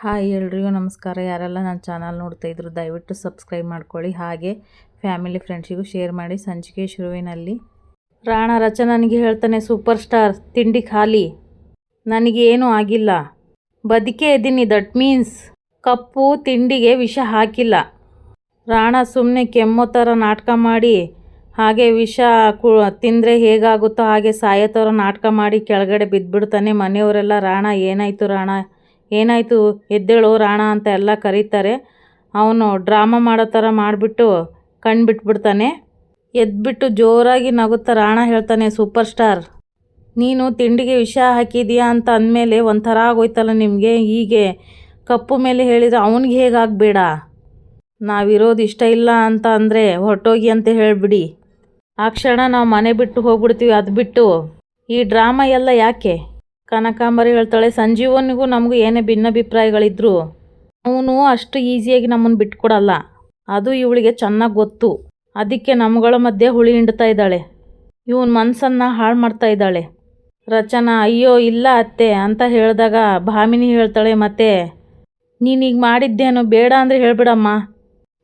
Hi ಎಲ್ರಿಗೂ ನಮಸ್ಕಾರ. ಯಾರೆಲ್ಲ ನನ್ನ ಚಾನಲ್ ನೋಡ್ತಾ ಇದ್ರು ದಯವಿಟ್ಟು ಸಬ್ಸ್ಕ್ರೈಬ್ ಮಾಡ್ಕೊಳ್ಳಿ. ಹಾಗೆ ಫ್ಯಾಮಿಲಿ ಫ್ರೆಂಡ್ಸಿಗೂ ಶೇರ್ ಮಾಡಿ ಸಂಚಿಕೆ ಶುರುವಿನಲ್ಲಿ. ರಾಣ ರಚನನಿಗೆ ಹೇಳ್ತಾನೆ, ಸೂಪರ್ ಸ್ಟಾರ್, ತಿಂಡಿ ಖಾಲಿ. ನನಗೆ ಏನೂ ಆಗಿಲ್ಲ. ಬದುಕೇ ಇದ್ದೀನಿ, ದಟ್ ಮೀನ್ಸ್ ಕಪ್ಪು ತಿಂಡಿಗೆ ವಿಷ ಹಾಕಿಲ್ಲ. ರಾಣ ಸುಮ್ಮನೆ ಕೆಮ್ಮೋ ಥರ ನಾಟಕ ಮಾಡಿ, ಹಾಗೆ ವಿಷ ಕು, ತಿಂದರೆ ಹೇಗಾಗುತ್ತೋ ಹಾಗೆ ಸಾಯೋ ಥರ ನಾಟಕ ಮಾಡಿ ಕೆಳಗಡೆ ಬಿದ್ದುಬಿಡ್ತಾನೆ ಮನೆಯವರೆಲ್ಲ. ರಾಣ, ಏನಾಯಿತು ರಾಣ? ಏನಾಯಿತು? ಎದ್ದೇಳು ರಾಣ ಅಂತ ಎಲ್ಲ ಕರೀತಾರೆ. ಅವನು ಡ್ರಾಮಾ ಮಾಡೋ ಥರ ಮಾಡಿಬಿಟ್ಟು ಕಣ್ಣು ಬಿಟ್ಬಿಡ್ತಾನೆ. ಎದ್ಬಿಟ್ಟು ಜೋರಾಗಿ ನಗುತ್ತಾ ರಾಣ ಹೇಳ್ತಾನೆ, ಸೂಪರ್ ಸ್ಟಾರ್, ನೀನು ತಿಂಡಿಗೆ ವಿಷ ಹಾಕಿದೀಯಾ ಅಂತ ಅಂದಮೇಲೆ ಒಂಥರ ಆಗೋಯ್ತಲ್ಲ ನಿಮಗೆ? ಹೀಗೆ ಕಪ್ಪು ಮೇಲೆ ಹೇಳಿದರೆ ಅವನಿಗೆ ಹೇಗಾಗಬೇಡ? ನಾವಿರೋದು ಇಷ್ಟ ಇಲ್ಲ ಅಂತ ಅಂದರೆ ಹೊರಟೋಗಿ ಅಂತ ಹೇಳಿಬಿಡಿ. ಆ ಕ್ಷಣ ನಾವು ಮನೆ ಬಿಟ್ಟು ಹೋಗ್ಬಿಡ್ತೀವಿ ಅದು ಬಿಟ್ಟು ಈ ಡ್ರಾಮಾ ಎಲ್ಲ ಯಾಕೆ? ಕನಕಾಂಬರಿ ಹೇಳ್ತಾಳೆ ಸಂಜೀವನಿಗೂ ನಮಗೂ ಏನೇ ಭಿನ್ನಾಭಿಪ್ರಾಯಗಳಿದ್ರು, ಅವನು ಅಷ್ಟು ಈಸಿಯಾಗಿ ನಮ್ಮನ್ನು ಬಿಟ್ಕೊಡಲ್ಲ. ಅದು ಇವಳಿಗೆ ಚೆನ್ನಾಗಿ ಗೊತ್ತು. ಅದಕ್ಕೆ ನಮ್ಗಳ ಮಧ್ಯೆ ಹುಳಿ ಹಿಂಡ್ತಾ ಇದ್ದಾಳೆ. ಇವನ್ ಮನಸ್ಸನ್ನು ಹಾಳು ಮಾಡ್ತಾ ಇದ್ದಾಳೆ. ರಚನಾ, ಅಯ್ಯೋ, ಇಲ್ಲ ಅತ್ತೆ ಅಂತ ಹೇಳಿದಾಗ ಭಾಮಿನಿ ಹೇಳ್ತಾಳೆ, ಮತ್ತೆ ನೀನೀಗ ಮಾಡಿದ್ದೇನು ಬೇಡ ಅಂದರೆ ಹೇಳ್ಬಿಡಮ್ಮ.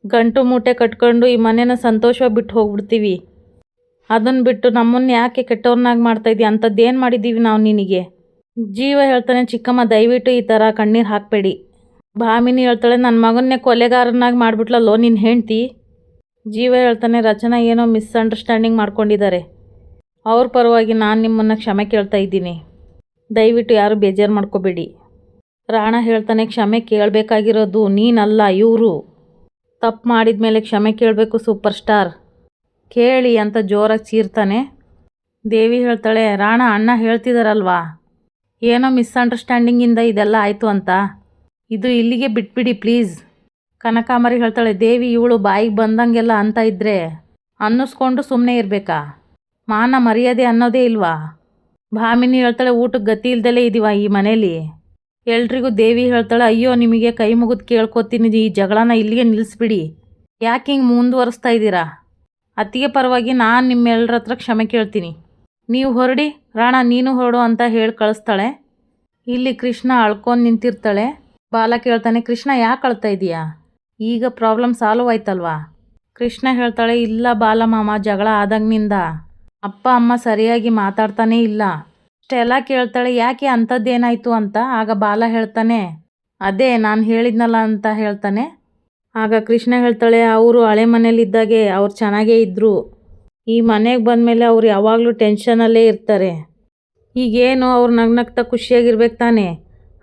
ಗಂಟು ಮೂಟೆ ಕಟ್ಕೊಂಡು ಈ ಮನೇನ ಸಂತೋಷವಾಗಿ ಬಿಟ್ಟು ಹೋಗ್ಬಿಡ್ತೀವಿ. ಅದನ್ನು ಬಿಟ್ಟು ನಮ್ಮನ್ನು ಯಾಕೆ ಕೆಟ್ಟವ್ರನ್ನಾಗಿ ಮಾಡ್ತಾಯಿದ್ದೀವಿ ಅಂಥದ್ದೇನು ಮಾಡಿದ್ದೀವಿ ನಾವು ನಿನಗೆ? ಜೀವ ಹೇಳ್ತಾನೆ, ಚಿಕ್ಕಮ್ಮ, ದಯವಿಟ್ಟು ಈ ಥರ ಕಣ್ಣೀರು ಹಾಕಬೇಡಿ. ಭಾಮಿನಿ ಹೇಳ್ತಾಳೆ ನನ್ನ ಮಗನ್ನೇ ಕೊಲೆಗಾರನಾಗಿ ಮಾಡಿಬಿಟ್ಲಲ್ಲೋ ನಿನ್ನ ಹೆಂಡ್ತಿ? ಜೀವ ಹೇಳ್ತಾನೆ, ರಚನಾ ಏನೋ ಮಿಸ್ಅಂಡರ್ಸ್ಟ್ಯಾಂಡಿಂಗ್ ಮಾಡ್ಕೊಂಡಿದ್ದಾರೆ. ಅವ್ರ ಪರವಾಗಿ ನಾನು ನಿಮ್ಮನ್ನು ಕ್ಷಮೆ ಕೇಳ್ತಾ ಇದ್ದೀನಿ. ದಯವಿಟ್ಟು ಯಾರು ಬೇಜಾರು ಮಾಡ್ಕೋಬೇಡಿ. ರಾಣ ಹೇಳ್ತಾನೆ, ಕ್ಷಮೆ ಕೇಳಬೇಕಾಗಿರೋದು ನೀನಲ್ಲ, ಇವರು. ತಪ್ಪು ಮಾಡಿದ ಮೇಲೆ ಕ್ಷಮೆ ಕೇಳಬೇಕು ಸೂಪರ್ ಸ್ಟಾರ್ ಕೇಳಿ ಅಂತ ಜೋರಾಗಿ ಚೀರ್ತಾನೆ. ದೇವಿ ಹೇಳ್ತಾಳೆ, ರಾಣ, ಅಣ್ಣ ಹೇಳ್ತಿದಾರಲ್ವಾ? ಏನೋ ಮಿಸ್ಅಂಡರ್ಸ್ಟ್ಯಾಂಡಿಂಗಿಂದ ಇದೆಲ್ಲ ಆಯಿತು ಅಂತ. ಇದು ಇಲ್ಲಿಗೆ ಬಿಟ್ಬಿಡಿ ಪ್ಲೀಸ್ ಕನಕಾಮರಿ ಹೇಳ್ತಾಳೆ, ದೇವಿ, ಇವಳು ಬಾಯಿಗೆ ಬಂದಂಗೆಲ್ಲ ಅಂತ ಇದ್ದರೆ ಅನ್ನಿಸ್ಕೊಂಡು ಸುಮ್ಮನೆ ಇರಬೇಕಾ? ಮಾನ ಮರ್ಯಾದೆ ಅನ್ನೋದೇ ಇಲ್ವಾ? ಭಾಮಿನಿ ಹೇಳ್ತಾಳೆ, ಊಟಕ್ಕೆ ಗತಿ ಇಲ್ದಲೇ ಇದೀವ ಈ ಮನೇಲಿ. ಎಲ್ರಿಗೂ ದೇವಿ ಹೇಳ್ತಾಳೆ, ಅಯ್ಯೋ, ನಿಮಗೆ ಕೈ ಮುಗಿದು ಕೇಳ್ಕೊತೀನಿ, ಈ ಜಗಳನ ಇಲ್ಲಿಗೆ ನಿಲ್ಲಿಸ್ಬಿಡಿ ಯಾಕೆ ಹಿಂಗೆ ಮುಂದುವರಿಸ್ತಾ ಇದ್ದೀರಾ? ಅತ್ತಿಗೆ ಪರವಾಗಿ ನಾನು ನಿಮ್ಮೆಲ್ಲರ ಹತ್ರ ಕ್ಷಮೆ ಕೇಳ್ತೀನಿ. ನೀವು ಹೊರಡಿ, ರಾಣ ನೀನು ಹೊರಡು ಅಂತ ಹೇಳಿ ಕಳಿಸ್ತಾಳೆ. ಇಲ್ಲಿ ಕೃಷ್ಣ ಅಳ್ಕೊಂಡು ನಿಂತಿರ್ತಾಳೆ. ಬಾಲ ಕೇಳ್ತಾನೆ, ಕೃಷ್ಣ, ಯಾಕೆ ಅಳ್ತಾ ಇದೀಯಾ? ಈಗ ಪ್ರಾಬ್ಲಮ್ ಸಾಲ್ವ್ ಆಯ್ತಲ್ವಾ? ಕೃಷ್ಣ ಹೇಳ್ತಾಳೆ, ಇಲ್ಲ ಬಾಲ ಮಾಮ, ಜಗಳ ಆದಾಗಿನಿಂದ ಅಪ್ಪ, ಅಮ್ಮ ಸರಿಯಾಗಿ ಮಾತಾಡ್ತಾನೇ ಇಲ್ಲ. ಇಷ್ಟೆಲ್ಲ ಕೇಳ್ತಾಳೆ, ಯಾಕೆ ಅಂಥದ್ದೇನಾಯಿತು ಅಂತ? ಆಗ ಬಾಲ ಹೇಳ್ತಾನೆ, ಅದೇ, ನಾನು ಹೇಳಿದ್ನಲ್ಲ ಅಂತ ಹೇಳ್ತಾನೆ. ಆಗ ಕೃಷ್ಣ ಹೇಳ್ತಾಳೆ, ಅವರು ಹಳೆ ಮನೇಲಿದ್ದಾಗೆ ಅವ್ರು ಚೆನ್ನಾಗೇ ಇದ್ದರು ಈ ಮನೆಗೆ ಬಂದಮೇಲೆ ಅವ್ರು ಯಾವಾಗಲೂ ಟೆನ್ಷನಲ್ಲೇ ಇರ್ತಾರೆ. ಈಗೇನು ಅವ್ರು ನಗ್ನಗ್ತಾ ಖುಷಿಯಾಗಿರ್ಬೇಕು ತಾನೆ?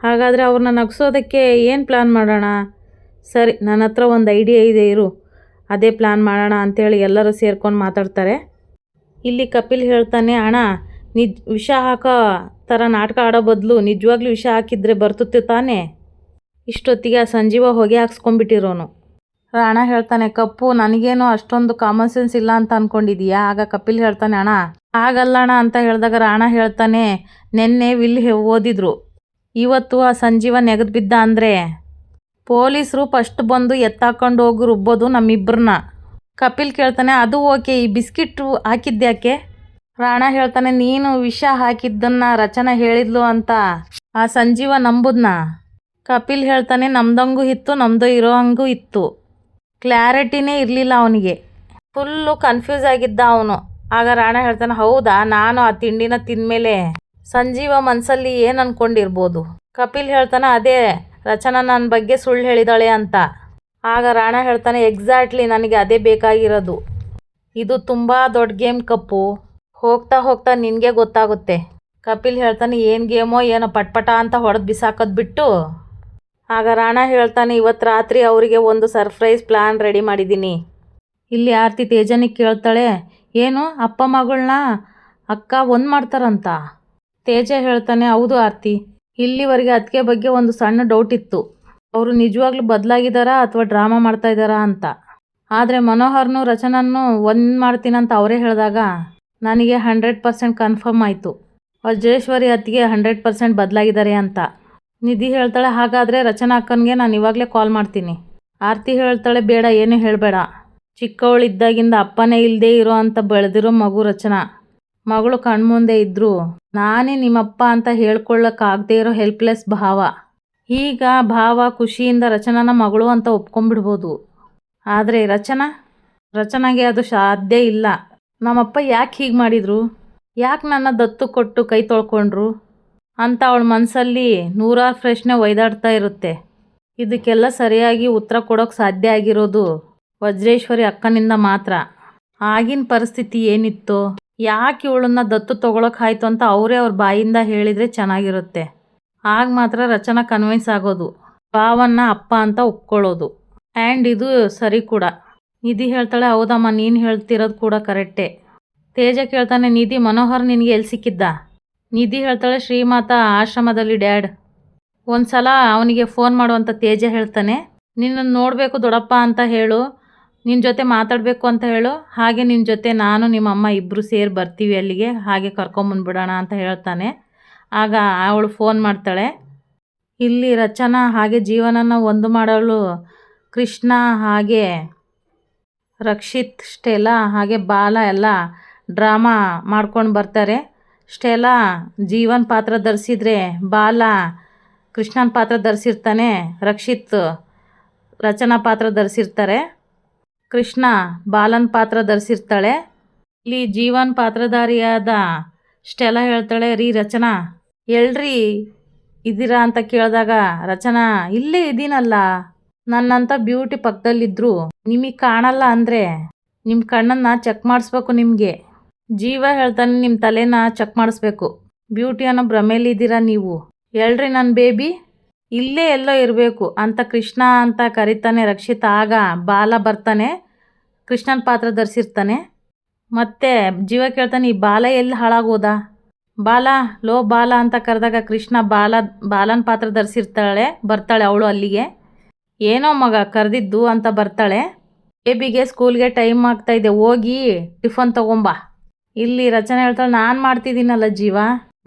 ಹಾಗಾದರೆ ಅವ್ರನ್ನ ನಗಿಸೋದಕ್ಕೆ ಏನು ಪ್ಲ್ಯಾನ್ ಮಾಡೋಣ? ಸರಿ ನನ್ನ ಹತ್ರ ಒಂದು ಐಡಿಯಾ ಇದೆ, ಇರು. ಅದೇ ಪ್ಲ್ಯಾನ್ ಮಾಡೋಣ ಅಂಥೇಳಿ ಎಲ್ಲರೂ ಸೇರ್ಕೊಂಡು ಮಾತಾಡ್ತಾರೆ. ಇಲ್ಲಿ ಕಪಿಲ್ ಹೇಳ್ತಾನೆ, ಅಣ್ಣ, ನಿಜ, ವಿಷ ಹಾಕೋ ಥರ ನಾಟಕ ಆಡೋ ಬದಲು ನಿಜವಾಗ್ಲೂ ವಿಷ ಹಾಕಿದರೆ ಬರ್ತಿತ್ತು ತಾನೇ? ಇಷ್ಟೊತ್ತಿಗೆ ಆ ಸಂಜೀವ ಹೊಗೆ ಹಾಕ್ಸ್ಕೊಂಡ್ಬಿಟ್ಟಿರೋನು. ರಾಣ ಹೇಳ್ತಾನೆ, ಕಪ್ಪು, ನನಗೇನು ಅಷ್ಟೊಂದು ಕಾಮನ್ ಸೆನ್ಸ್ ಇಲ್ಲ ಅಂತ ಅನ್ಕೊಂಡಿದೀಯಾ? ಆಗ ಕಪಿಲ್ ಹೇಳ್ತಾನೆ, ಅಣ್ಣ ಆಗಲ್ಲಣ್ಣ ಅಂತ ಹೇಳಿದಾಗ ರಾಣ ಹೇಳ್ತಾನೆ, ನಿನ್ನೆ ವಿಲ್ ಓದಿದ್ರು. ಇವತ್ತು ಆ ಸಂಜೀವ ನೆಗೆದು ಬಿದ್ದ ಅಂದರೆ ಪೊಲೀಸರು ಫಸ್ಟ್ ಬಂದು ಎತ್ತಾಕೊಂಡು ಹೋಗಿ ರುಬ್ಬೋದು ನಮ್ಮಿಬ್ಬರನ್ನ ಕಪಿಲ್ ಕೇಳ್ತಾನೆ, ಅದು ಓಕೆ, ಈ ಬಿಸ್ಕಿಟ್ ಹಾಕಿದ್ಯಾಕೆ ರಾಣ ಹೇಳ್ತಾನೆ, ನೀನು ವಿಷ ಹಾಕಿದ್ದನ್ನ ರಚನೆ ಹೇಳಿದ್ಲು ಅಂತ. ಆ ಸಂಜೀವ ನಂಬುದ್ನ? ಕಪಿಲ್ ಹೇಳ್ತಾನೆ, ನಮ್ದಂಗೂ ಇತ್ತು ನಮ್ಮದು ಇರೋ ಹಂಗೂ ಇತ್ತು. ಕ್ಲಾರಿಟಿನೇ ಇರಲಿಲ್ಲ ಅವನಿಗೆ. ಫುಲ್ಲು ಕನ್ಫ್ಯೂಸ್ ಆಗಿದ್ದ ಅವನು. ಆಗ ರಾಣ ಹೇಳ್ತಾನೆ, ಹೌದಾ? ನಾನು ಆ ತಿಂಡಿನ ತಿಂದಮೇಲೆ ಸಂಜೀವ ಮನಸ್ಸಲ್ಲಿ ಏನು ಅನ್ಕೊಂಡಿರ್ಬೋದು? ಕಪಿಲ್ ಹೇಳ್ತಾನೆ, ಅದೇ, ರಚನಾ ನನ್ನ ಬಗ್ಗೆ ಸುಳ್ಳು ಹೇಳಿದಾಳೆ ಅಂತ. ಆಗ ರಾಣ ಹೇಳ್ತಾನೆ ಎಕ್ಸಾಕ್ಟ್ಲಿ ನನಗೆ ಅದೇ ಬೇಕಾಗಿರೋದು. ಇದು ತುಂಬ ದೊಡ್ಡ ಗೇಮ್ ಕಪ್ಪು. ಹೋಗ್ತಾ ಹೋಗ್ತಾ ನಿನಗೆ ಗೊತ್ತಾಗುತ್ತೆ. ಕಪಿಲ್ ಹೇಳ್ತಾನೆ, ಏನು ಗೇಮೋ, ಏನೋ ಪಟ್ಪಟ ಅಂತ ಹೊಡೆದು ಬಿಸಾಕೋದು ಬಿಟ್ಟು ಆಗ ರಾಣ ಹೇಳ್ತಾನೆ, ಇವತ್ತು ರಾತ್ರಿ ಅವರಿಗೆ ಒಂದು ಸರ್ಪ್ರೈಸ್ ಪ್ಲ್ಯಾನ್ ರೆಡಿ ಮಾಡಿದ್ದೀನಿ. ಇಲ್ಲಿ ಆರತಿ ತೇಜನಿಗೆ ಕೇಳ್ತಾಳೆ, ಏನು, ಅಪ್ಪ ಮಗಳನ್ನ ಅಕ್ಕ ಒಂದು ಮಾಡ್ತಾರಂತ? ತೇಜ ಹೇಳ್ತಾನೆ, ಹೌದು ಆರತಿ, ಇಲ್ಲಿವರೆಗೆ ಅದಕ್ಕೆ ಬಗ್ಗೆ ಒಂದು ಸಣ್ಣ ಡೌಟ್ ಇತ್ತು. ಅವರು ನಿಜವಾಗ್ಲೂ ಬದಲಾಗಿದ್ದಾರಾ ಅಥವಾ ಡ್ರಾಮಾ ಮಾಡ್ತಾ ಇದ್ದಾರಾ ಅಂತ? ಆದರೆ ಮನೋಹರ್ನು ರಚನನ್ನು ಒಂದು ಮಾಡ್ತೀನಂತ ಅವರೇ ಹೇಳಿದಾಗ, ನನಗೆ ಹಂಡ್ರೆಡ್ ಪರ್ಸೆಂಟ್ ಕನ್ಫರ್ಮ್ ಆಯಿತು. ವಜ್ರೇಶ್ವರಿ ಅತ್ತಿಗೆ ಹಂಡ್ರೆಡ್ ಪರ್ಸೆಂಟ್ ಬದಲಾಗಿದ್ದಾರೆ ಅಂತ. ನಿಧಿ ಹೇಳ್ತಾಳೆ, ಹಾಗಾದರೆ ರಚನಾ ಅಕ್ಕನಿಗೆ ನಾನು ಇವಾಗಲೇ ಕಾಲ್ ಮಾಡ್ತೀನಿ. ಆರತಿ ಹೇಳ್ತಾಳೆ, ಬೇಡ, ಏನು ಹೇಳಬೇಡ. ಚಿಕ್ಕವಳಿದ್ದಾಗಿಂದ ಅಪ್ಪನೇ ಇಲ್ಲದೆ ಇರೋ ಅಂತ ಬೆಳೆದಿರೋ ಮಗು ರಚನಾ. ಮಗಳು ಕಣ್ಮುಂದೆ ಇದ್ದರು ನಾನೇ ನಿಮ್ಮಪ್ಪ ಅಂತ ಹೇಳ್ಕೊಳ್ಳೋಕ್ಕಾಗದೇ ಇರೋ ಹೆಲ್ಪ್ಲೆಸ್ ಭಾವ. ಈಗ ಭಾವ ಖುಷಿಯಿಂದ ರಚನಾನ ಮಗಳು ಅಂತ ಒಪ್ಕೊಂಡ್ಬಿಡ್ಬೋದು. ಆದರೆ ರಚನಾ, ರಚನಾಗೆ ಅದು ಸಾಧ್ಯ ಇಲ್ಲ. ನಮ್ಮಪ್ಪ ಯಾಕೆ ಹೀಗೆ ಮಾಡಿದರು? ಯಾಕೆ ನನ್ನ ದತ್ತು ಕೊಟ್ಟು ಕೈ ತೊಳ್ಕೊಂಡ್ರು? ಅಂತ ಅವಳ ಮನಸ್ಸಲ್ಲಿ ನೂರಾರು ಪ್ರಶ್ನೆ ಒಯ್ದಾಡ್ತಾ ಇರುತ್ತೆ. ಇದಕ್ಕೆಲ್ಲ ಸರಿಯಾಗಿ ಉತ್ತರ ಕೊಡೋಕೆ ಸಾಧ್ಯ ಆಗಿರೋದು ವಜ್ರೇಶ್ವರಿ ಅಕ್ಕನಿಂದ ಮಾತ್ರ. ಆಗಿನ ಪರಿಸ್ಥಿತಿ ಏನಿತ್ತು? ಯಾಕೆ ಇವಳನ್ನ ದತ್ತು ತೊಗೊಳಕ್ಕಾಯ್ತು ಅಂತ ಅವರೇ ಅವ್ರ ಬಾಯಿಂದ ಹೇಳಿದರೆ ಚೆನ್ನಾಗಿರುತ್ತೆ. ಆಗ ಮಾತ್ರ ರಚನಾ ಕನ್ವಿನ್ಸ್ ಆಗೋದು. ಭಾವನ್ನ ಅಪ್ಪ ಅಂತ ಒಪ್ಕೊಳ್ಳೋದು. ಆ್ಯಂಡ್ ಇದು ಸರಿ ಕೂಡ. ನಿಧಿ ಹೇಳ್ತಾಳೆ, ಹೌದಮ್ಮ, ನೀನು ಹೇಳ್ತಿರೋದು ಕೂಡ ಕರೆಕ್ಟೇ. ತೇಜ ಕೇಳ್ತಾನೆ, ನಿಧಿ, ಮನೋಹರ್ ನಿನಗೆ ಎಲ್ಲಿ ಸಿಕ್ಕಿದ್ದ? ನಿಧಿ ಹೇಳ್ತಾಳೆ, ಶ್ರೀಮಾತ, ಆಶ್ರಮದಲ್ಲಿ ಡ್ಯಾಡ್. ಒಂದು ಸಲ ಅವನಿಗೆ ಫೋನ್ ಮಾಡುವಂಥ ತೇಜ ಹೇಳ್ತಾನೆ, ನಿನ್ನನ್ನು ನೋಡಬೇಕು ದೊಡ್ಡಪ್ಪ ಅಂತ ಹೇಳು ನಿನ್ನ ಜೊತೆ ಮಾತಾಡಬೇಕು ಅಂತ ಹೇಳು, ಹಾಗೆ ನಿನ್ನ ಜೊತೆ ನಾನು ನಿಮ್ಮ ಅಮ್ಮ ಇಬ್ಬರು ಸೇರಿ ಬರ್ತೀವಿ ಅಲ್ಲಿಗೆ, ಹಾಗೆ ಕರ್ಕೊಂಬಂದ್ಬಿಡೋಣ ಅಂತ ಹೇಳ್ತಾನೆ. ಆಗ ಅವಳು ಫೋನ್ ಮಾಡ್ತಾಳೆ, ಇಲ್ಲಿ ರಚನಾ, ಹಾಗೆ ಜೀವನನ ಒಂದು ಮಾಡಲು ಕೃಷ್ಣ, ಹಾಗೆ ರಕ್ಷಿತ್ ಸ್ಟೆಲಾ ಹಾಗೆ ಬಾಲ, ಎಲ್ಲ ಡ್ರಾಮಾ ಮಾಡ್ಕೊಂಡು ಬರ್ತಾರೆ. ಸ್ಟೆಲಾ, ಜೀವನ್ ಪಾತ್ರ ಧರಿಸಿದ್ರೆ ಬಾಲ, ಕೃಷ್ಣನ ಪಾತ್ರ ಧರಿಸಿರ್ತಾನೆ ರಕ್ಷಿತ್, ರಚನಾ ಪಾತ್ರ ಧರಿಸಿರ್ತಾರೆ. ಕೃಷ್ಣ, ಬಾಲನ್ ಪಾತ್ರ ಧರಿಸಿರ್ತಾಳೆ. ಇಲ್ಲಿ ಜೀವನ್ ಪಾತ್ರಧಾರಿಯಾದ ಸ್ಟೆಲ ಹೇಳ್ತಾಳೆ, ರೀ ರಚನಾ, ಎಲ್ರಿ ಇದ್ದೀರಾ ಅಂತ ಕೇಳಿದಾಗ, ರಚನಾ, ಇಲ್ಲೇ ಇದ್ದೀನಲ್ಲ ನನ್ನಂಥ ಬ್ಯೂಟಿ ಪಕ್ಕದಲ್ಲಿದ್ದರು ನಿಮಗೆ ಕಾಣಲ್ಲ ಅಂದರೆ ನಿಮ್ಮ ಕಣ್ಣನ್ನು ಚೆಕ್ ಮಾಡಿಸ್ಬೇಕು ನಿಮಗೆ. ಜೀವ ಹೇಳ್ತಾನೆ ನಿಮ್ಮ ತಲೆನ ಚೆಕ್ ಮಾಡಿಸ್ಬೇಕು. ಬ್ಯೂಟಿ ಅನ್ನೋ ಭ್ರಮೇಲಿದ್ದೀರಾ ನೀವು? ಹೇಳ್ರಿ ನನ್ನ ಬೇಬಿ ಇಲ್ಲೇ ಎಲ್ಲೋ ಇರಬೇಕು. ಅಂತ ಕೃಷ್ಣ ಅಂತ ಕರಿತಾನೆ, ರಕ್ಷಿತ ಆಗ ಬಾಲ ಬರ್ತಾನೆ, ಕೃಷ್ಣನ ಪಾತ್ರ ಧರಿಸಿರ್ತಾನೆ. ಮತ್ತೆ ಜೀವ ಕೇಳ್ತಾನೆ, ಈ ಬಾಲ ಎಲ್ಲಿ ಹಾಳಾಗೋದ? ಬಾಲ, ಲೋ ಬಾಲ ಅಂತ ಕರೆದಾಗ ಕೃಷ್ಣ ಬಾಲ, ಬಾಲನ ಪಾತ್ರ ಧರಿಸಿರ್ತಾಳೆ, ಬರ್ತಾಳೆ ಅವಳು ಅಲ್ಲಿಗೆ. ಏನೋ ಮಗ ಕರೆದಿದ್ದು ಅಂತ ಬರ್ತಾಳೆ. ಬೇಬಿಗೆ ಸ್ಕೂಲ್ಗೆ ಟೈಮ್ ಆಗ್ತಾಯಿದೆ ಹೋಗಿ ಟಿಫನ್ ತಗೊಂಬ. ಇಲ್ಲಿ ರಚನೆ ಹೇಳ್ತಾಳೆ, ನಾನು ಮಾಡ್ತಿದ್ದೀನಲ್ಲ ಜೀವ.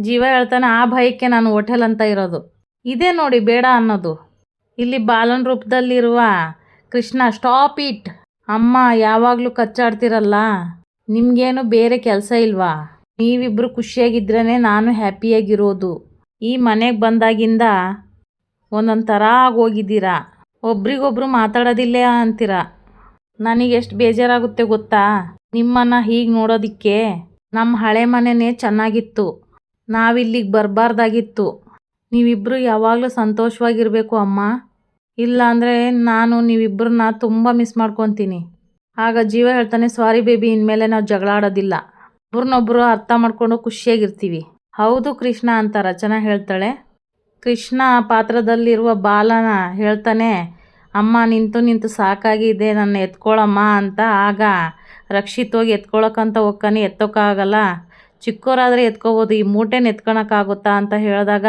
ಜೀವ ಹೇಳ್ತಾನೆ, ಆ ಭಯಕ್ಕೆ ನಾನು ಹೋಟೆಲ್ ಅಂತ ಇರೋದು. ಇದೇ ನೋಡಿ ಬೇಡ ಅನ್ನೋದು. ಇಲ್ಲಿ ಬಾಲನ್ ರೂಪದಲ್ಲಿರುವ ಕೃಷ್ಣ, ಸ್ಟಾಪ್ ಇಟ್. ಅಮ್ಮ, ಯಾವಾಗಲೂ ಕಚ್ಚಾಡ್ತಿರಲ್ಲ. ನಿಮಗೇನು ಬೇರೆ ಕೆಲಸ ಇಲ್ವಾ? ನೀವಿಬ್ಬರು ಖುಷಿಯಾಗಿದ್ರೇ ನಾನು ಹ್ಯಾಪಿಯಾಗಿರೋದು. ಈ ಮನೆಗೆ ಬಂದಾಗಿಂದ ಒಂದೊಂದು ಥರ ಆಗೋಗಿದ್ದೀರಾ? ಒಬ್ರಿಗೊಬ್ರು ಮಾತಾಡೋದಿಲ್ಲ ಅಂತೀರ? ನನಗೆ ಎಷ್ಟು ಬೇಜಾರಾಗುತ್ತೆ ಗೊತ್ತಾ? ನಿಮ್ಮನ್ನು ಹೀಗೆ ನೋಡೋದಿಕ್ಕೆ ನಮ್ಮ ಹಳೆ ಮನೆನೇ ಚೆನ್ನಾಗಿತ್ತು. ನಾವಿಲ್ಲಿಗೆ ಬರಬಾರ್ದಾಗಿತ್ತು. ನೀವಿಬ್ಬರು ಯಾವಾಗಲೂ ಸಂತೋಷವಾಗಿರಬೇಕು ಅಮ್ಮ. ಇಲ್ಲಾಂದರೆ ನಾನು ನೀವಿಬ್ಬರನ್ನ ತುಂಬ ಮಿಸ್ ಮಾಡ್ಕೊತೀನಿ. ಆಗ ಜೀವ ಹೇಳ್ತಾನೆ ಸಾರಿ ಬೇಬಿ, ಇನ್ಮೇಲೆ ನಾವು ಜಗಳ ಆಡೋದಿಲ್ಲ ಒಬ್ರನ್ನೊಬ್ರು ಅರ್ಥ ಮಾಡಿಕೊಂಡು ಖುಷಿಯಾಗಿರ್ತೀವಿ. ಹೌದು ಕೃಷ್ಣ ಅಂತ ರಚನಾ ಹೇಳ್ತಾಳೆ. ಕೃಷ್ಣ ಪಾತ್ರದಲ್ಲಿರುವ ಬಾಲನ ಹೇಳ್ತಾನೆ, ಅಮ್ಮ, ನಿಂತು ನಿಂತು ಸಾಕಾಗಿದೆ ನನ್ನ ಎತ್ಕೊಳಮ್ಮ ಅಂತ. ಆಗ ರಕ್ಷಿತ್ ಹೋಗಿ ಎತ್ಕೊಳಕ್ಕಂತ ಹೋಗ್ತಾನೆ ಎತ್ತೋಕ್ಕಾಗಲ್ಲ ಚಿಕ್ಕೋರಾದರೆ ಎತ್ಕೋಬೋದು, ಈ ಮೂಟೆನ ಎತ್ಕೊಳಕ್ಕಾಗುತ್ತಾ ಅಂತ ಹೇಳಿದಾಗ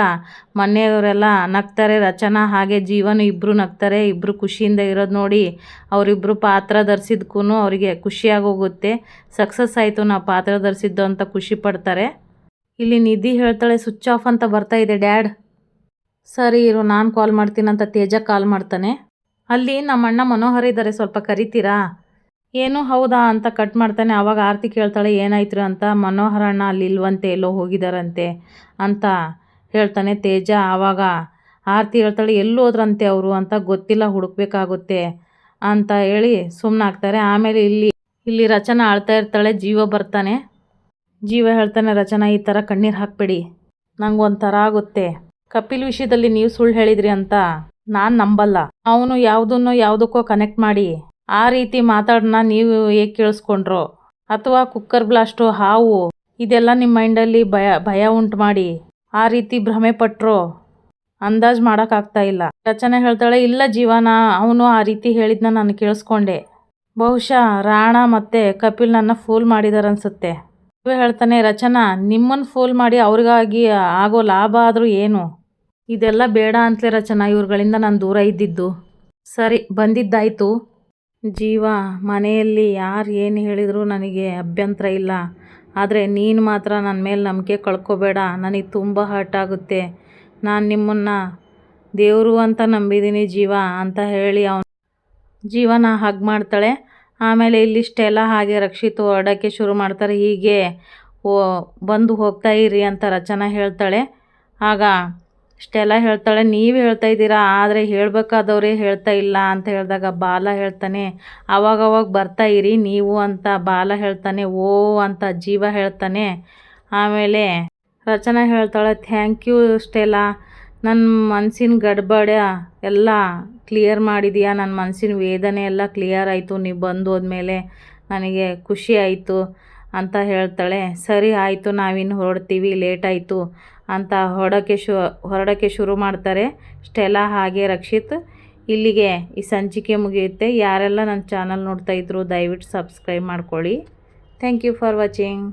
ಮನೆಯವರೆಲ್ಲ ನಗ್ತಾರೆ. ರಚನಾ ಹಾಗೆ ಜೀವನ ಇಬ್ಬರು ನಗ್ತಾರೆ. ಇಬ್ಬರು ಖುಷಿಯಿಂದ ಇರೋದು ನೋಡಿ ಅವರಿಬ್ಬರು ಪಾತ್ರ ಧರಿಸಿದ್ಕೂ ಅವರಿಗೆ ಖುಷಿಯಾಗೋಗುತ್ತೆ ಸಕ್ಸಸ್ ಆಯಿತು ನಾವು ಪಾತ್ರ ಧರಿಸಿದ್ದು ಅಂತ ಖುಷಿ ಪಡ್ತಾರೆ. ಇಲ್ಲಿ ನಿಧಿ ಹೇಳ್ತಾಳೆ ಸ್ವಿಚ್ ಆಫ್ ಅಂತ ಬರ್ತಾ ಇದೆ, ಡ್ಯಾಡ್. ಸರಿ ಇರು, ನಾನು ಕಾಲ್ ಮಾಡ್ತೀನಿ ಅಂತ ತೇಜ ಕಾಲ್ ಮಾಡ್ತಾನೆ. ಅಲ್ಲಿ ನಮ್ಮ ಅಣ್ಣ ಮನೋಹರ್ ಇದ್ದಾರೆ ಸ್ವಲ್ಪ ಕರಿತೀರಾ? ಏನು ಹೌದಾ ಅಂತ ಕಟ್ ಮಾಡ್ತಾನೆ. ಅವಾಗ ಆರತಿ ಕೇಳ್ತಾಳೆ ಏನಾಯ್ತು ಅಂತ. ಮನೋಹರಣ್ಣ ಅಲ್ಲಿ ಇಲ್ವಂತೆ, ಎಲ್ಲೋ ಹೋಗಿದ್ದಾರಂತೆ ಅಂತ ಹೇಳ್ತಾನೆ ತೇಜ. ಆವಾಗ ಆರತಿ ಹೇಳ್ತಾಳೆ, ಎಲ್ಲಿ ಹೋದ್ರಂತೆ ಅವರು ಅಂತ ಗೊತ್ತಿಲ್ಲ, ಹುಡುಕ್ಬೇಕಾಗುತ್ತೆ ಅಂತ ಹೇಳಿ ಸುಮ್ಮನಾಗ್ತಾರೆ ಆಮೇಲೆ ಇಲ್ಲಿ ಇಲ್ಲಿ ರಚನಾ ಆಳ್ತಾ ಇರ್ತಾಳೆ, ಜೀವ ಬರ್ತಾನೆ. ಜೀವ ಹೇಳ್ತಾನೆ, ರಚನಾ, ಈ ಥರ ಕಣ್ಣೀರು ಹಾಕಬೇಡಿ. ನಂಗೆ ಒಂಥರ ಆಗುತ್ತೆ. ಕಪಿಲ್ ವಿಷಯದಲ್ಲಿ ನೀವು ಸುಳ್ಳು ಹೇಳಿದ್ರಿ ಅಂತ ನಾನು ನಂಬಲ್ಲ. ಅವನು ಯಾವುದನ್ನು ಯಾವುದಕ್ಕೋ ಕನೆಕ್ಟ್ ಮಾಡಿ ಆ ರೀತಿ ಮಾತಾಡೋಣ ನೀವು ಹೇಗೆ ಕೇಳಿಸ್ಕೊಂಡ್ರೋ? ಅಥವಾ ಕುಕ್ಕರ್ ಬ್ಲಾಸ್ಟು, ಹಾವು, ಇದೆಲ್ಲ ನಿಮ್ಮ ಮೈಂಡಲ್ಲಿ ಭಯ ಭಯ ಉಂಟು ಮಾಡಿ, ಆ ರೀತಿ ಭ್ರಮೆ ಪಟ್ಟರೋ ಅಂದಾಜು ಮಾಡೋಕ್ಕಾಗ್ತಾ ಇಲ್ಲ. ರಚನೆ ಹೇಳ್ತಾಳೆ, ಇಲ್ಲ ಜೀವನ, ಅವನು ಆ ರೀತಿ ಹೇಳಿದ್ನ ನಾನು ಕೇಳಿಸ್ಕೊಂಡೆ. ಬಹುಶಃ ರಾಣ ಮತ್ತು ಕಪಿಲ್ ನನ್ನ ಫೂಲ್ ಮಾಡಿದಾರೆ ಅನ್ಸುತ್ತೆ ಹೇಳ್ತಾನೆ, ರಚನಾ ನಿಮ್ಮನ್ನು ಫೂಲ್ ಮಾಡಿ ಅವ್ರಿಗಾಗಿ ಆಗೋ ಲಾಭ ಆದರೂ ಏನು? ಇದೆಲ್ಲ ಬೇಡ ಅಂತಲೇ ರಚನಾ, ಇವ್ರುಗಳಿಂದ ನಾನು ದೂರ ಇದ್ದಿದ್ದು. ಸರಿ, ಬಂದಿದ್ದಾಯಿತು. ಜೀವ, ಮನೆಯಲ್ಲಿ ಯಾರು ಏನು ಹೇಳಿದರೂ ನನಗೆ ಅಭ್ಯಂತರ ಇಲ್ಲ. ಆದರೆ ನೀನು ಮಾತ್ರ ನನ್ನ ಮೇಲೆ ನಂಬಿಕೆ ಕಳ್ಕೊಬೇಡ. ನನಗೆ ತುಂಬ ಹರ್ಟ್ ಆಗುತ್ತೆ. ನಾನು ನಿಮ್ಮನ್ನು ದೇವರು ಅಂತ ನಂಬಿದ್ದೀನಿ ಜೀವ ಅಂತ ಹೇಳಿ ಅವನು ಜೀವನ ಹಗ್ ಮಾಡ್ತಾಳೆ. ಆಮೇಲೆ ಇಲ್ಲಿಷ್ಟೆಲ್ಲ ಹಾಗೆ ರಕ್ಷಿತ ಹೊರಡೋಕ್ಕೆ ಶುರು ಮಾಡ್ತಾರೆ. ಹೀಗೆ ಓ ಬಂದು ಹೋಗ್ತಾ ಇರಿ ಅಂತ ರಚನಾ ಹೇಳ್ತಾಳೆ. ಆಗ ಇಷ್ಟೆಲ್ಲ ಹೇಳ್ತಾಳೆ, ನೀವು ಹೇಳ್ತಾ ಇದ್ದೀರಾ? ಆದರೆ ಹೇಳ್ಬೇಕಾದವರೇ ಹೇಳ್ತಾ ಇಲ್ಲ ಅಂತ ಹೇಳಿದಾಗ ಬಾಲ ಹೇಳ್ತಾನೆ, ಅವಾಗವಾಗ ಬರ್ತಾ ಇರಿ, ನೀವು ಅಂತ ಬಾಲ ಹೇಳ್ತಾನೆ, ಓ ಅಂತ ಜೀವ ಹೇಳ್ತಾನೆ. ಆಮೇಲೆ ರಚನಾ ಹೇಳ್ತಾಳೆ, ಥ್ಯಾಂಕ್ ಯು ಸ್ಟೆಲಾ ನನ್ನ ಮನಸ್ಸಿನ ಗಡ್ಬಡ ಎಲ್ಲ ಕ್ಲಿಯರ್ ಮಾಡಿದೀಯಾ? ನನ್ನ ಮನಸ್ಸಿನ ವೇದನೆ ಎಲ್ಲ ಕ್ಲಿಯರ್ ಆಯಿತು, ನೀವು ಬಂದು ಹೋದ್ಮೇಲೆ ನನಗೆ ಖುಷಿ ಆಯಿತು ಅಂತ ಹೇಳ್ತಾಳೆ, ಸರಿ ಆಯಿತು ನಾವಿನ್ನು ಹೊರಡ್ತೀವಿ, ಲೇಟ್ ಆಯಿತು. ಅಂತ ಹೊರಡೋಕ್ಕೆ ಶು, ಹೊರಡೋಕ್ಕೆ ಶುರು ಮಾಡ್ತಾರೆ. ಸ್ಟೆಲಾ ಹಾಗೆ ರಕ್ಷಿತ್. ಇಲ್ಲಿಗೆ ಈ ಸಂಚಿಕೆ ಮುಗಿಯುತ್ತೆ. ಯಾರೆಲ್ಲ ನನ್ನ ಚಾನಲ್ ನೋಡ್ತಾ ಇದ್ದರು ದಯವಿಟ್ಟು ಸಬ್ಸ್ಕ್ರೈಬ್ ಮಾಡ್ಕೊಳ್ಳಿ. Thank you for watching.